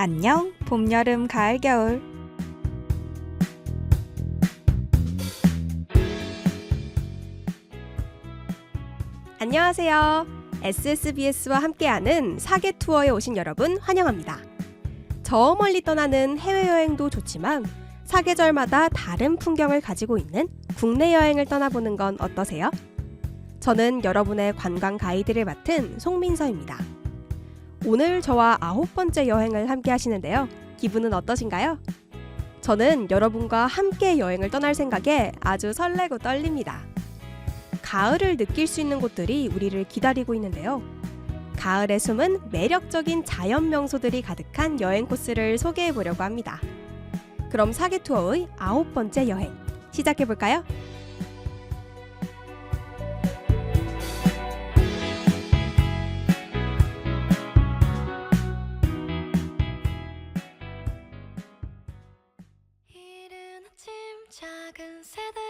안녕, 봄, 여름, 가을, 겨울. 안녕하세요. SSBS와 함께하는 사계 투어에 오신 여러분 환영합니다. 저 멀리 떠나는 해외여행도 좋지만 사계절마다 다른 풍경을 가지고 있는 국내 여행을 떠나보는 건 어떠세요? 저는 여러분의 관광 가이드를 맡은 송민서입니다. 오늘 저와 아홉 번째 여행을 함께 하시는데요. 기분은 어떠신가요? 저는 여러분과 함께 여행을 떠날 생각에 아주 설레고 떨립니다. 가을을 느낄 수 있는 곳들이 우리를 기다리고 있는데요. 가을에 숨은 매력적인 자연 명소들이 가득한 여행 코스를 소개해 보려고 합니다. 그럼 사계 투어의 아홉 번째 여행 시작해 볼까요? 작은 새들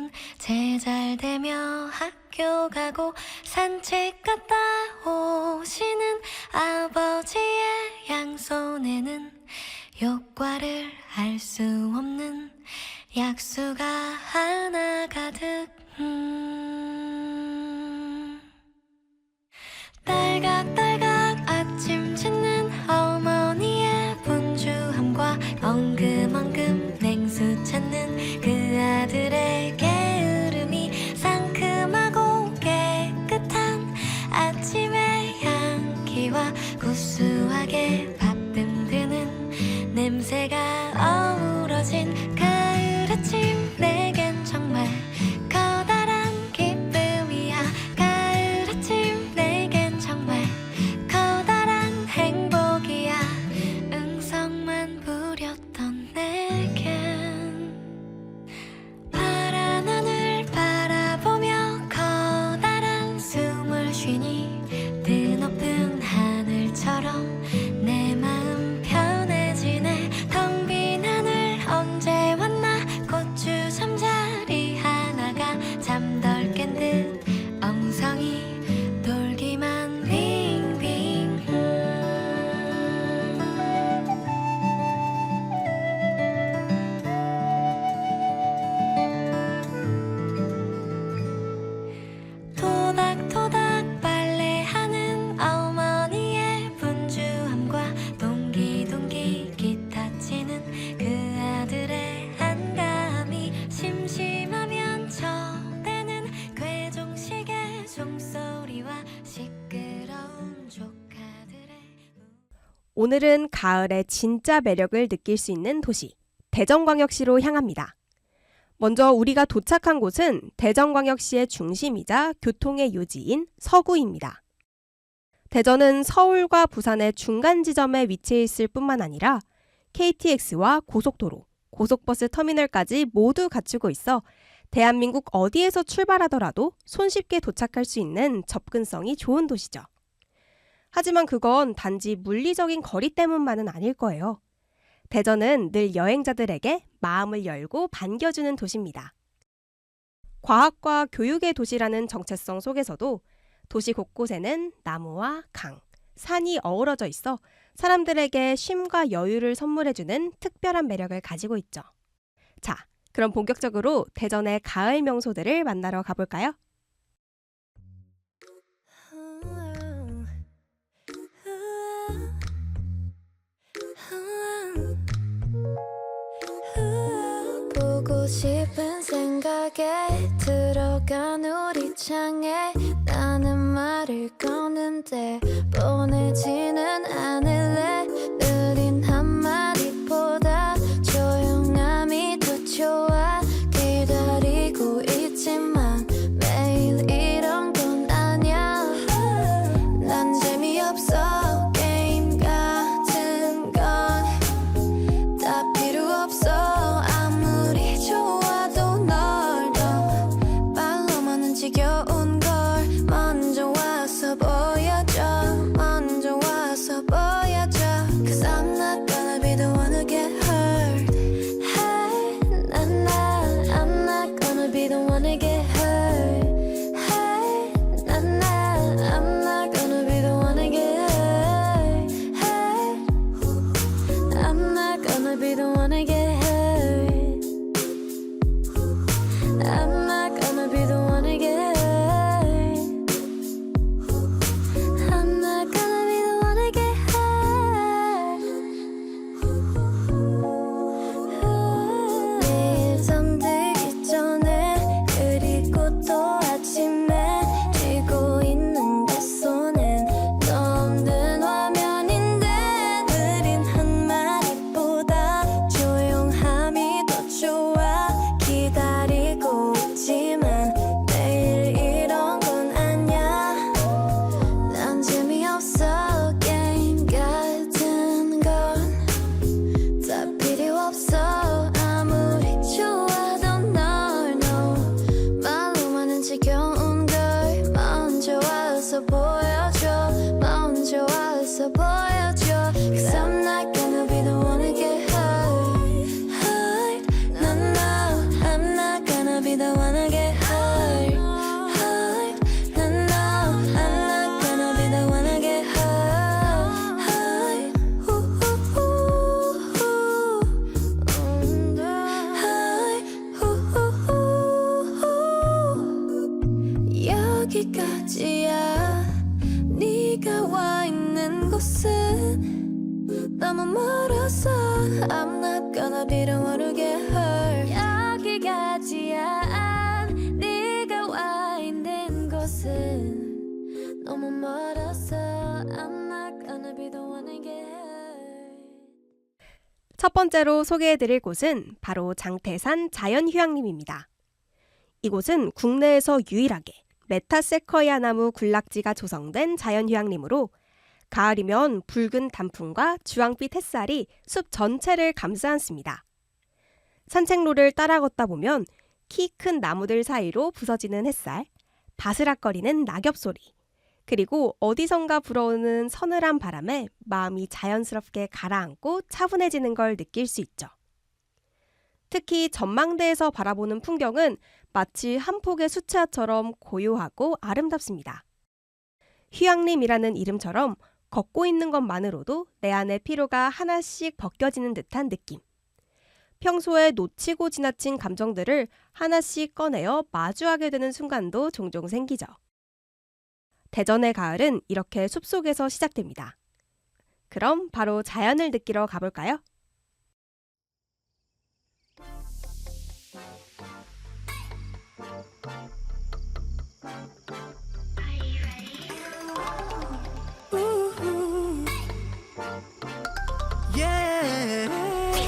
아이들은 제잘되며 학교 가고 산책 갔다 오시는 아버지의 양손에는 효과를 알 수 없는 약수가 하나 가득 음. 딸각딸각 구수하게 밥 오늘은 가을의 진짜 매력을 느낄 수 있는 도시 대전광역시로 향합니다. 먼저 우리가 도착한 곳은 대전광역시의 중심이자 교통의 요지인 서구입니다. 대전은 서울과 부산의 중간 지점에 위치해 있을 뿐만 아니라 KTX와 고속도로, 고속버스 터미널까지 모두 갖추고 있어 대한민국 어디에서 출발하더라도 손쉽게 도착할 수 있는 접근성이 좋은 도시죠. 하지만 그건 단지 물리적인 거리 때문만은 아닐 거예요. 대전은 늘 여행자들에게 마음을 열고 반겨주는 도시입니다. 과학과 교육의 도시라는 정체성 속에서도 도시 곳곳에는 나무와 강, 산이 어우러져 있어 사람들에게 쉼과 여유를 선물해주는 특별한 매력을 가지고 있죠. 자, 그럼 본격적으로 대전의 가을 명소들을 만나러 가볼까요? 싶은 생각에 들어간 우리 창에 나는 말을 거는데 보내지는 않을 one 첫 번째로 소개해드릴 곳은 바로 장태산 자연휴양림입니다. 이곳은 국내에서 유일하게 메타세커이아 나무 군락지가 조성된 자연휴양림으로 가을이면 붉은 단풍과 주황빛 햇살이 숲 전체를 감싸 안습니다. 산책로를 따라 걷다 보면 키 큰 나무들 사이로 부서지는 햇살, 바스락거리는 낙엽 소리, 그리고 어디선가 불어오는 서늘한 바람에 마음이 자연스럽게 가라앉고 차분해지는 걸 느낄 수 있죠. 특히 전망대에서 바라보는 풍경은 마치 한 폭의 수채화처럼 고요하고 아름답습니다. 휴양림이라는 이름처럼 걷고 있는 것만으로도 내 안의 피로가 하나씩 벗겨지는 듯한 느낌. 평소에 놓치고 지나친 감정들을 하나씩 꺼내어 마주하게 되는 순간도 종종 생기죠. 대전의 가을은 이렇게 숲속에서 시작됩니다. 그럼 바로 자연을 느끼러 가볼까요?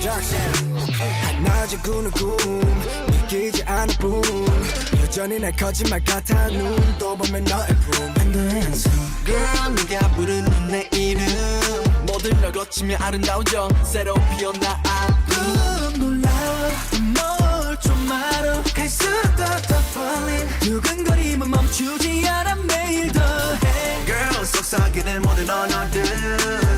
낮에 꾸는 꿈 믿기지 않을 뿐. 여전히 날 거짓말 같아 눈또 보면 너의 품. 안돼 Girl 네가 부르는 내 이름. 모든 걸 거치며 아름다워져. 새로 피어나 아픔. 놀라워 뭘좀 알아. 갈수록 더 falling. 두근거림은 멈추지 않아 매일 더해. Girl 속삭이는 모든 언어들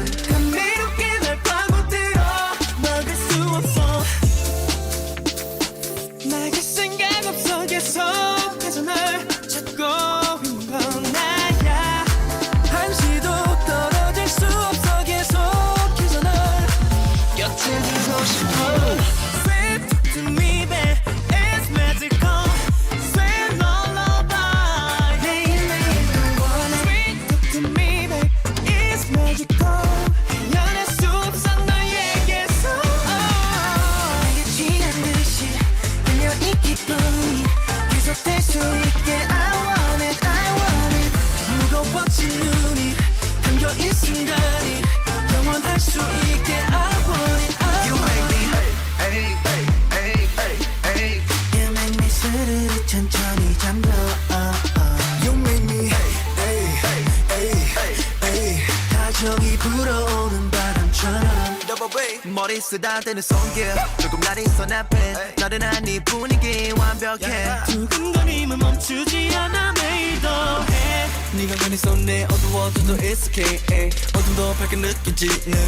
머리 쓰다대는 손길. 조금 날이 있어 앞에 나른한 이 분위기 완벽해. 두근거림은 멈추지 않아 매일 더해. 네가 괜히 손에 어두워져도 it's okay 어둠도 밝게 느껴지는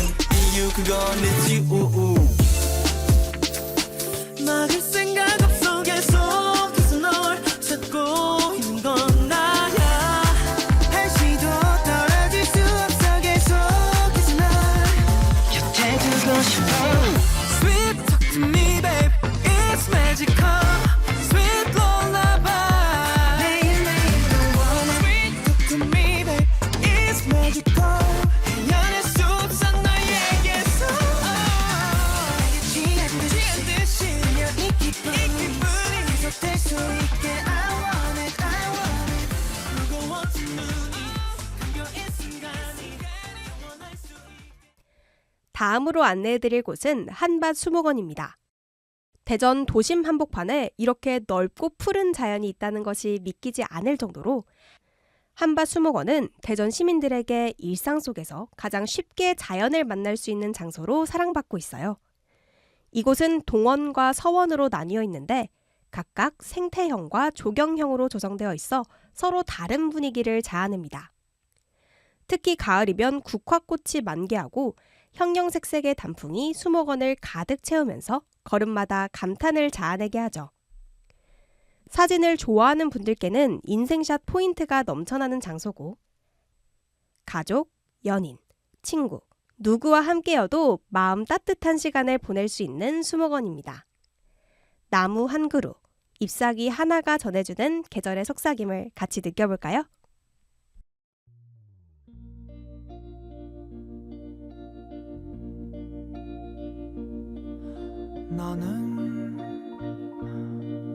이유 그건 있지 우우 막을 생각 다음으로 안내해드릴 곳은 한밭 수목원입니다. 대전 도심 한복판에 이렇게 넓고 푸른 자연이 있다는 것이 믿기지 않을 정도로 한밭 수목원은 대전 시민들에게 일상 속에서 가장 쉽게 자연을 만날 수 있는 장소로 사랑받고 있어요. 이곳은 동원과 서원으로 나뉘어 있는데 각각 생태형과 조경형으로 조성되어 있어 서로 다른 분위기를 자아냅니다. 특히 가을이면 국화꽃이 만개하고 형형색색의 단풍이 수목원을 가득 채우면서 걸음마다 감탄을 자아내게 하죠. 사진을 좋아하는 분들께는 인생샷 포인트가 넘쳐나는 장소고, 가족, 연인, 친구, 누구와 함께여도 마음 따뜻한 시간을 보낼 수 있는 수목원입니다. 나무 한 그루, 잎사귀 하나가 전해주는 계절의 속삭임을 같이 느껴볼까요? 나는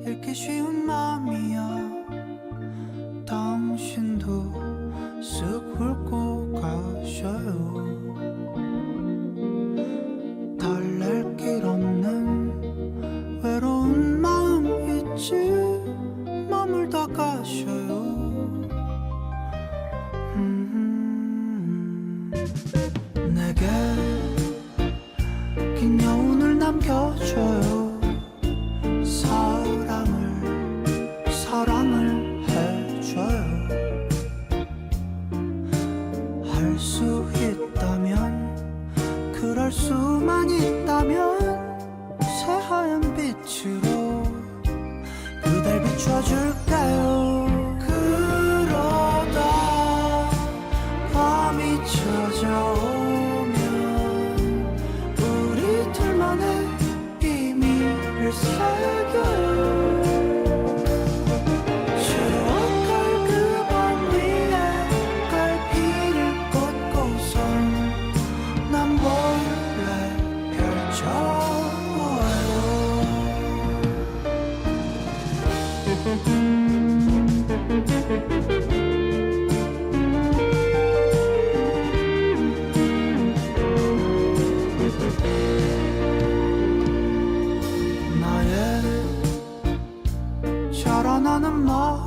읽기 쉬운 마음이야. 당신도 쓱 훑고 가셔요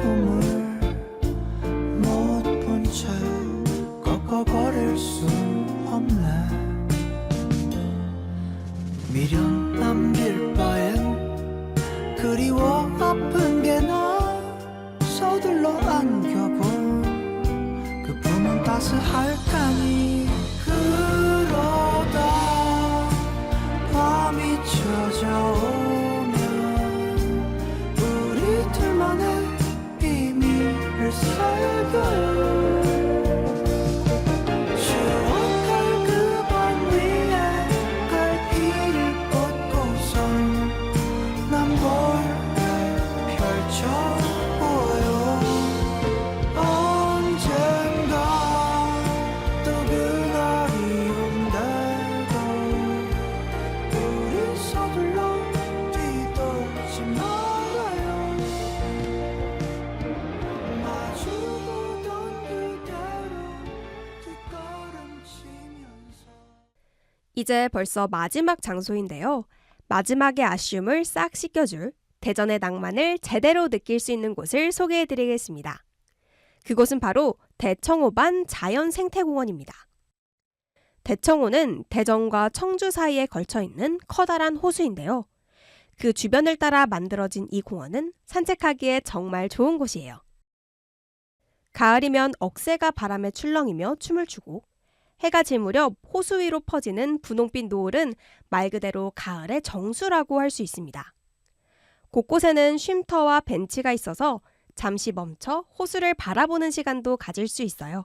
마 이제 벌써 마지막 장소인데요. 마지막의 아쉬움을 싹 씻겨줄 대전의 낭만을 제대로 느낄 수 있는 곳을 소개해 드리겠습니다. 그곳은 바로 대청호반 자연생태공원입니다. 대청호는 대전과 청주 사이에 걸쳐 있는 커다란 호수인데요. 그 주변을 따라 만들어진 이 공원은 산책하기에 정말 좋은 곳이에요. 가을이면 억새가 바람에 출렁이며 춤을 추고 해가 질 무렵 호수 위로 퍼지는 분홍빛 노을은 말 그대로 가을의 정수라고 할 수 있습니다. 곳곳에는 쉼터와 벤치가 있어서 잠시 멈춰 호수를 바라보는 시간도 가질 수 있어요.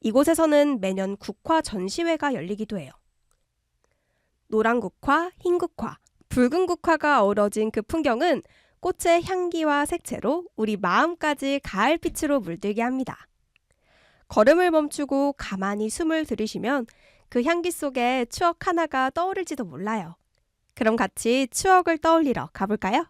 이곳에서는 매년 국화 전시회가 열리기도 해요. 노란 국화, 흰 국화, 붉은 국화가 어우러진 그 풍경은 꽃의 향기와 색채로 우리 마음까지 가을빛으로 물들게 합니다. 걸음을 멈추고 가만히 숨을 들이쉬면 그 향기 속에 추억 하나가 떠오를지도 몰라요. 그럼 같이 추억을 떠올리러 가볼까요?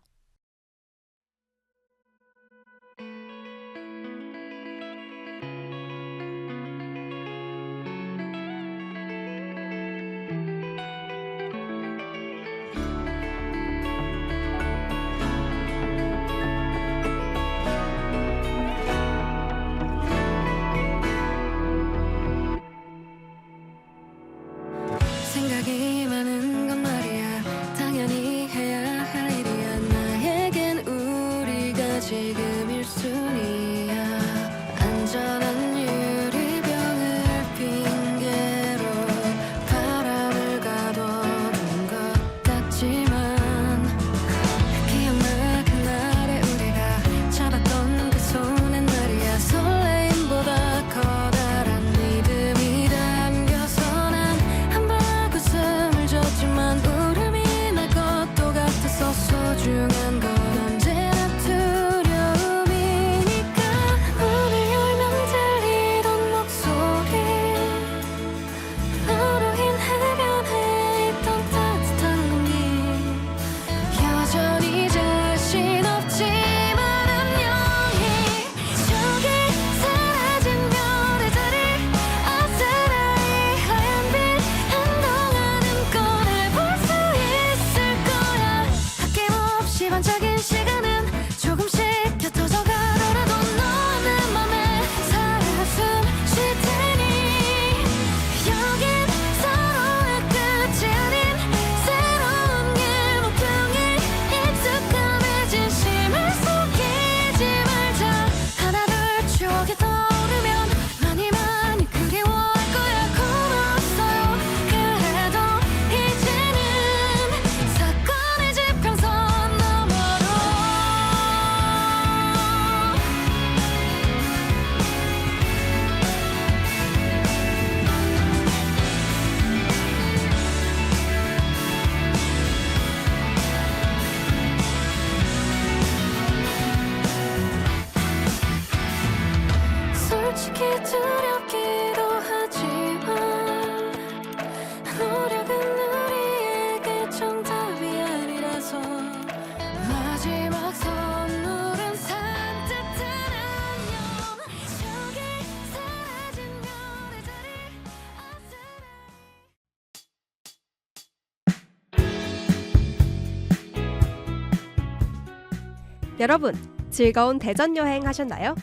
여러분, 즐거운 대전 여행 하셨나요?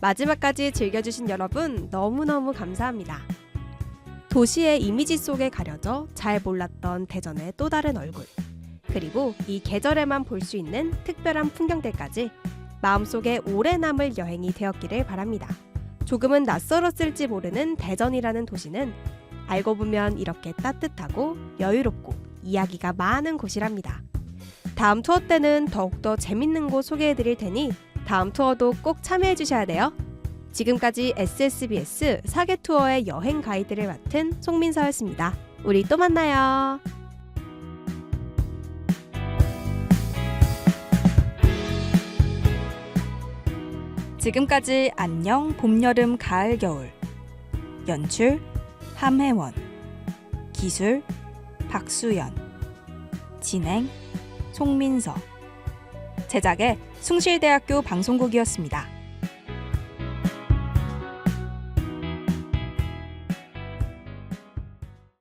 마지막까지 즐겨주신 여러분 너무너무 감사합니다. 도시의 이미지 속에 가려져 잘 몰랐던 대전의 또 다른 얼굴. 그리고 이 계절에만 볼 수 있는 특별한 풍경들까지 마음속에 오래 남을 여행이 되었기를 바랍니다. 조금은 낯설었을지 모르는 대전이라는 도시는 알고 보면 이렇게 따뜻하고 여유롭고 이야기가 많은 곳이랍니다. 다음 투어 때는 더욱더 재밌는 곳 소개해 드릴 테니 다음 투어도 꼭 참여해 주셔야 돼요. 지금까지 SSBS 사계 투어의 여행 가이드를 맡은 송민서였습니다. 우리 또 만나요. 지금까지 안녕 봄 여름 가을 겨울 연출 함혜원 기술 박수연 진행 송민서 제작의 숭실대학교 방송국이었습니다.